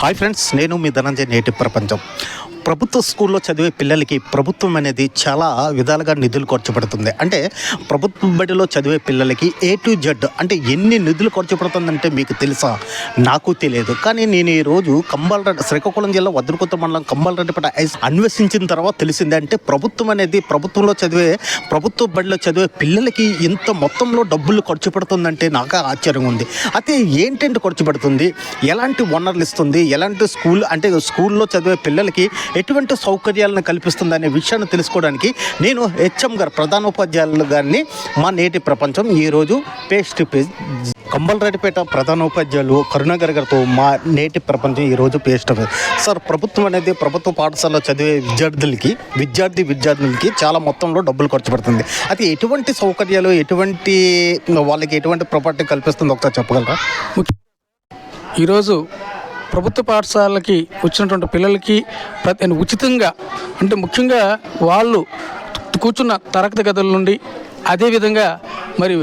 Hi friends నేను మీ ధనంజయ్ నేటి ప్రపంచం. ప్రభుత్వ స్కూల్లో చదివే పిల్లలకి ప్రభుత్వం అనేది చాలా విధాలుగా నిధులు ఖర్చు పెడుతుంది అంటే ప్రభుత్వ బడిలో చదివే పిల్లలకి ఏ టు జెడ్ అంటే ఎన్ని నిధులు ఖర్చు పెడుతుందంటే మీకు తెలుసా? నాకు తెలియదు. కానీ నేను ఈరోజు కంబాలరెడ్డి శ్రీకాకుళం జిల్లా వద్రకొత్త మండలం కంబాలరెడ్డిపేట ఐస్ అన్వేషించిన తర్వాత తెలిసింది అంటే ప్రభుత్వం అనేది ప్రభుత్వంలో చదివే ప్రభుత్వ బడిలో చదివే పిల్లలకి ఇంత మొత్తంలో డబ్బులు ఖర్చు పెడుతుందంటే నాకు ఆశ్చర్యం ఉంది. అయితే ఏంటంటే ఖర్చు పెడుతుంది ఎలాంటి వనరులు ఇస్తుంది? ఎలాంటి స్కూల్ అంటే స్కూల్లో చదివే పిల్లలకి ఎటువంటి సౌకర్యాలను కల్పిస్తుంది అనే విషయాన్ని తెలుసుకోవడానికి నేను హెచ్ఎం గారు ప్రధానోపాధ్యాయులు గారిని మా నేటి ప్రపంచం ఈరోజు పేస్ట్ పేజ్ కంబలరెడ్డిపేట ప్రధానోపాధ్యాయులు కరుణాగర్ గారితో మా నేటి ప్రపంచం ఈరోజు పేస్ టు పేజ్. సార్ ప్రభుత్వం అనేది ప్రభుత్వ పాఠశాలలో చదివే విద్యార్థులకి విద్యార్థి విద్యార్థులకి చాలా మొత్తంలో డబ్బులు ఖర్చు పెడుతుంది. అది ఎటువంటి సౌకర్యాలు ఎటువంటి వాళ్ళకి ఎటువంటి ప్రాపర్టీ కల్పిస్తుంది ఒకసారి చెప్పగలరా? ఈరోజు ప్రభుత్వ పాఠశాలకి వచ్చినటువంటి పిల్లలకి ప్రతి ఉచితంగా అంటే ముఖ్యంగా వాళ్ళు కూర్చున్న తరగతి గదుల నుండి అదేవిధంగా మరి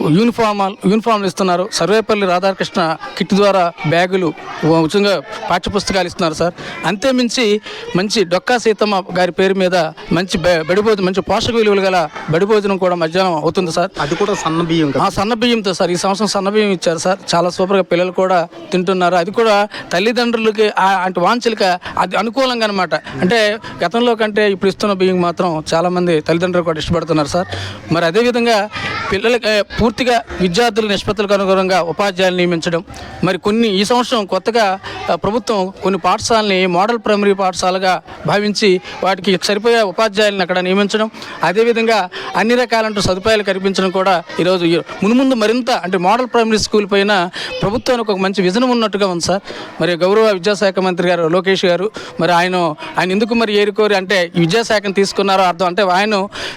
యూనిఫామ్ యూనిఫామ్లు ఇస్తున్నారు. సర్వేపల్లి రాధాకృష్ణ కిట్ ద్వారా బ్యాగులు ఉచితంగా పాఠ్యపుస్తకాలు ఇస్తున్నారు సార్. అంతేమించి మంచి డొక్కా సీతమ్మ గారి పేరు మీద మంచి బె- బడి భోజనం మంచి పోషక విలువలు గల బడి భోజనం కూడా మధ్యాహ్నం అవుతుంది సార్. అది కూడా సన్న బియ్యం సన్న బియ్యంతో సార్ ఈ సంవత్సరం సన్న బియ్యం ఇచ్చారు సార్. చాలా సూపర్గా పిల్లలు కూడా తింటున్నారు. అది కూడా తల్లిదండ్రులకి అంటే వాంఛలకి అది అనుకూలంగా అనమాట అంటే గతంలో కంటే ఇప్పుడు ఇస్తున్న బియ్యం మాత్రం చాలా మంది తల్లిదండ్రులు కూడా ఇష్టపడుతున్నారు సార్. మరి అదేవిధంగా పిల్లలకి పూర్తిగా విద్యార్థుల నిష్పత్తులకు అనుగుణంగా ఉపాధ్యాయులు నియమించడం. మరి కొన్ని ఈ సంవత్సరం కొత్తగా ప్రభుత్వం కొన్ని పాఠశాలని మోడల్ ప్రైమరీ పాఠశాలగా భావించి వాటికి సరిపోయే ఉపాధ్యాయులను అక్కడ నియమించడం. అదేవిధంగా అన్ని రకాలంటూ సదుపాయాలు కల్పించడం కూడా ఈరోజు ఈ- మున్ముందు మరింత అంటే మోడల్ ప్రైమరీ స్కూల్ పైన ప్రభుత్వానికి ఒక మంచి విజన్ ఉన్నట్టుగా ఉంది సార్. మరి గౌరవ విద్యాశాఖ మంత్రి గారు లోకేష్ గారు మరి ఆయన ఆయన ఎందుకు మరి ఏరుకోరి అంటే విద్యాశాఖను తీసుకున్నారో అర్థం అంటే ఆయన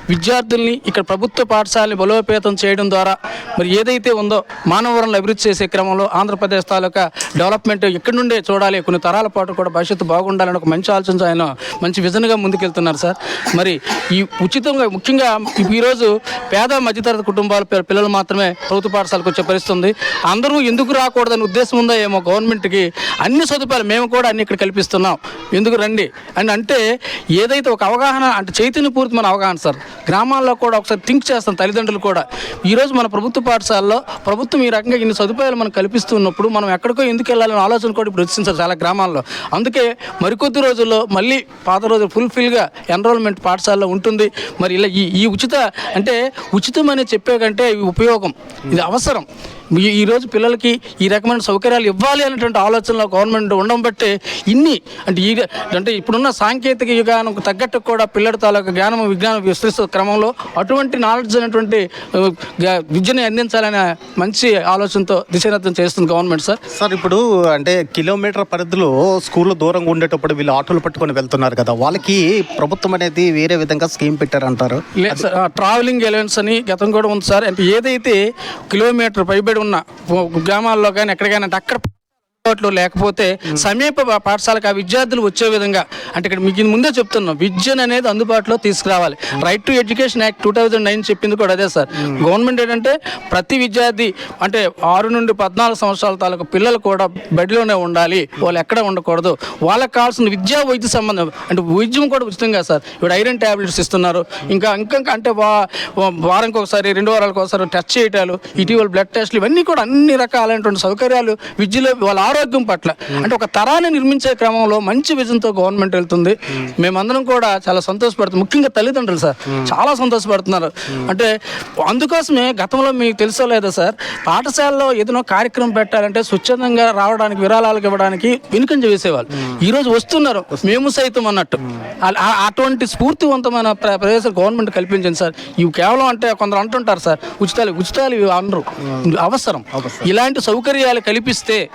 విద్యార్థుల్ని ఇక్కడ ప్రభుత్వ పాఠశాలని బలోపేత చేయడం ద్వారా మరి ఏదైతే ఉందో మానవ వనరులను అభివృద్ధి చేసే క్రమంలో ఆంధ్రప్రదేశ్ తాలూకా డెవలప్మెంట్ ఇక్కడి నుండే చూడాలి కొన్ని తరాల పాటు కూడా భవిష్యత్తు బాగుండాలని ఒక మంచి ఆలోచన ఆయన మంచి విజన్గా ముందుకెళ్తున్నారు సార్. మరి ఈ ఉచితంగా ముఖ్యంగా ఈరోజు పేద మధ్యతరగతి కుటుంబాల పిల్లలు మాత్రమే ప్రభుత్వ పాఠశాలకు వచ్చే పరిస్థితి ఉంది అందరూ ఎందుకు రాకూడదని ఉద్దేశం ఉందో ఏమో గవర్నమెంట్కి? అన్ని సదుపాయాలు మేము కూడా అన్ని ఇక్కడ కల్పిస్తున్నాం. ఎందుకు రండి? అని అంటే ఏదైతే ఒక అవగాహన అంటే చైతన్యపూరితమైన అవగాహన సార్. గ్రామాల్లో కూడా ఒకసారి థింక్ చేస్తాం తల్లిదండ్రులు కూడా. ఈరోజు మన ప్రభుత్వ పాఠశాలలో ప్రభుత్వం ఈ రకంగా ఇన్ని సదుపాయాలు మనం కల్పిస్తున్నప్పుడు మనం ఎక్కడికో ఎందుకు వెళ్ళాలని ఆలోచన కూడా ఇప్పుడు వచ్చింది సార్ చాలా గ్రామాల్లో. అందుకే మరికొద్ది రోజుల్లో మళ్ళీ పాత రోజు ఫుల్ఫిల్గా ఎన్రోల్మెంట్ పాఠశాలలో ఉంటుంది. మరి ఇలా ఈ ఈ ఉచిత అంటే ఉచితం అని చెప్పే కంటే ఇది ఉపయోగం. ఇది అవసరం. ఈ- ఈ రోజు పిల్లలకి ఈ రకమైన సౌకర్యాలు ఇవ్వాలి అనేటువంటి ఆలోచనలో గవర్నమెంట్ ఉండడం బట్టే ఇన్ని. అంటే ఈ అంటే ఇప్పుడున్న సాంకేతిక యుగానికి తగ్గట్టు కూడా పిల్లల తాలూకు జ్ఞానం విజ్ఞానం విస్తరిస్తున్న క్రమంలో అటువంటి నాలెడ్జ్ అనేటువంటి విద్యని అందించాలనే మంచి ఆలోచనతో దిశానిర్దేశం చేస్తుంది గవర్నమెంట్ సార్. సార్ ఇప్పుడు అంటే కిలోమీటర్ పరిధిలో స్కూల్ దూరంగా ఉండేటప్పుడు వీళ్ళు ఆటోలు పట్టుకొని వెళ్తున్నారు కదా వాళ్ళకి ప్రభుత్వం అనేది వేరే విధంగా స్కీమ్ పెట్టారంటారు? ట్రావెలింగ్ అలవెన్స్ అని గతం కూడా ఉంది సార్. అంటే ఏదైతే కిలోమీటర్ పైబడి ఉన్న ఓ గ్రామాల్లో కానీ ఎక్కడికైనా అక్కడ అందుబాటులో లేకపోతే సమీప పాఠశాలకు ఆ విద్యార్థులు వచ్చే విధంగా అంటే ఇక్కడ మీకు ముందే చెప్తున్నాం విద్యను అనేది అందుబాటులో తీసుకురావాలి. Right to education act two thousand nine చెప్పింది కూడా అదే సార్. గవర్నమెంట్ ఏంటంటే ప్రతి విద్యార్థి అంటే ఆరు నుండి పద్నాలుగు సంవత్సరాల తాలూకు పిల్లలు కూడా బడిలోనే ఉండాలి వాళ్ళు ఎక్కడ ఉండకూడదు. వాళ్ళకి కావాల్సిన విద్యా వైద్య సంబంధం అంటే వైద్యం కూడా ఉచితంగా సార్. ఇప్పుడు ఐరన్ ట్యాబ్లెట్స్ ఇస్తున్నారు. ఇంకా ఇంకా అంటే వా- వారానికి ఒకసారి రెండు వారాలకు ఒకసారి టెస్ట్ చేయటాలు ఇటీవల బ్లడ్ టెస్ట్లు ఇవన్నీ కూడా అన్ని రకాలైనటువంటి సౌకర్యాలు విద్యలో వాళ్ళ ఆరోగ్యం పట్ల. అంటే ఒక తరాన్ని నిర్మించే క్రమంలో మంచి విజన్తో గవర్నమెంట్ వెళ్తుంది. మేమందరం కూడా చాలా సంతోషపడుతున్నాం ముఖ్యంగా తల్లిదండ్రులు సార్. చాలా సంతోషపడుతున్నారు. అంటే అందుకోసమే గతంలో మీకు తెలుసో లేదా సార్ పాఠశాలలో ఏదైనా కార్యక్రమం పెట్టాలంటే స్వచ్ఛందంగా రావడానికి విరాళాలకు ఇవ్వడానికి వెనుకంజ వేసేవాళ్ళు. ఈ రోజు వస్తున్నారు. మేము సైతం అన్నట్టు. అటువంటి స్ఫూర్తివంతమైన ప్ర- ప్రదేశాలు గవర్నమెంట్ కల్పించింది సార్. ఇవి కేవలం అంటే కొందరు అంటుంటారు సార్ ఉచితాలు ఉచితాలు ఇవి అనరు. అవసరం. ఇలాంటి సౌకర్యాలు కల్పిస్తే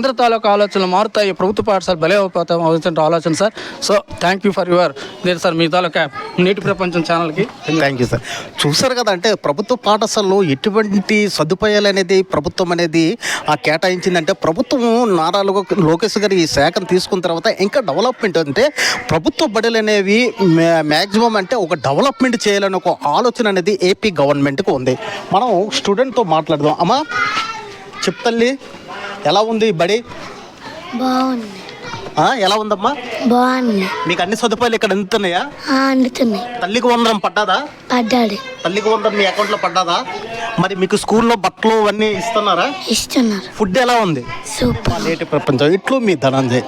అందరి తాలూకు ఆలోచనలు మారుతాయి. ప్రభుత్వ పాఠశాల భలే అవుతాం అవుతుంటే ఆలోచన sir. So thank you for your లేదు సార్ మీ తాలూకా నేటి ప్రపంచం ఛానల్కి థ్యాంక్ యూ సార్ చూసారు కదా అంటే ప్రభుత్వ పాఠశాలలో ఎటువంటి సదుపాయాలు అనేది ప్రభుత్వం అనేది ఆ కేటాయించిందంటే ప్రభుత్వం నారా లోకేష్ గారు ఈ శాఖను తీసుకున్న తర్వాత ఇంకా డెవలప్మెంట్ అంటే ప్రభుత్వ బడులు అనేవి మ్యాక్సిమం అంటే ఒక డెవలప్మెంట్ చేయాలని ఒక ఆలోచన అనేది ఏపీ గవర్నమెంట్కి ఉంది. మనం స్టూడెంట్తో మాట్లాడదాం. అమ్మా చెప్తల్లి ఎలా ఉంది ఈ బడి? బాగుంది. ఆ, ఎలా ఉందమ్మా? బాగుంది. మీకు అన్ని సదుపాయాలు ఇక్కడ అందుతున్నాయా? ఆ, అందుతున్నాయి. తల్లికి వందనం పడ్డాదా? పడ్డాడు. తల్లికి వందనం మీ అకౌంట్లో పడ్డాదా? మరి మీకు స్కూల్లో బట్టలు అవన్నీ ఇస్తున్నారా? ఇస్తున్నారు. ఫుడ్ ఎలా ఉంది? సూపర్. నేటి ప్రపంచం. ఇట్లు మీ ధనంజయ్.